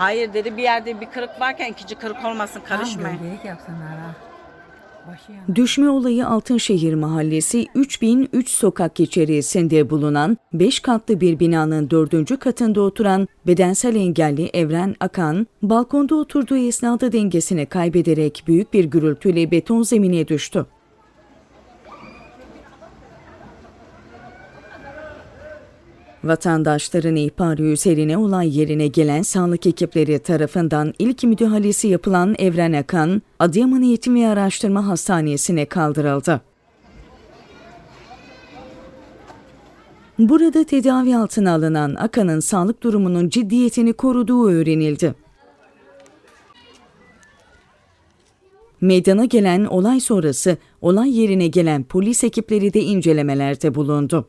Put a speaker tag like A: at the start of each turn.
A: Hayır dedi bir yerde bir kırık varken ikinci kırık olmasın karışmayın.
B: Tamam gölgelik yapsınlar ha. Başı yanıyor.
C: Düşme olayı Altınşehir Mahallesi 3003 sokak içerisinde bulunan 5 katlı bir binanın 4. katında oturan bedensel engelli Evren Akan, balkonda oturduğu esnada dengesini kaybederek büyük bir gürültüyle beton zemine düştü. Vatandaşların ihbarı üzerine olay yerine gelen sağlık ekipleri tarafından ilk müdahalesi yapılan Evren Akan, Adıyaman Eğitim ve Araştırma Hastanesi'ne kaldırıldı. Burada tedavi altına alınan Akan'ın sağlık durumunun ciddiyetini koruduğu öğrenildi. Meydana gelen olay sonrası olay yerine gelen polis ekipleri de incelemelerde bulundu.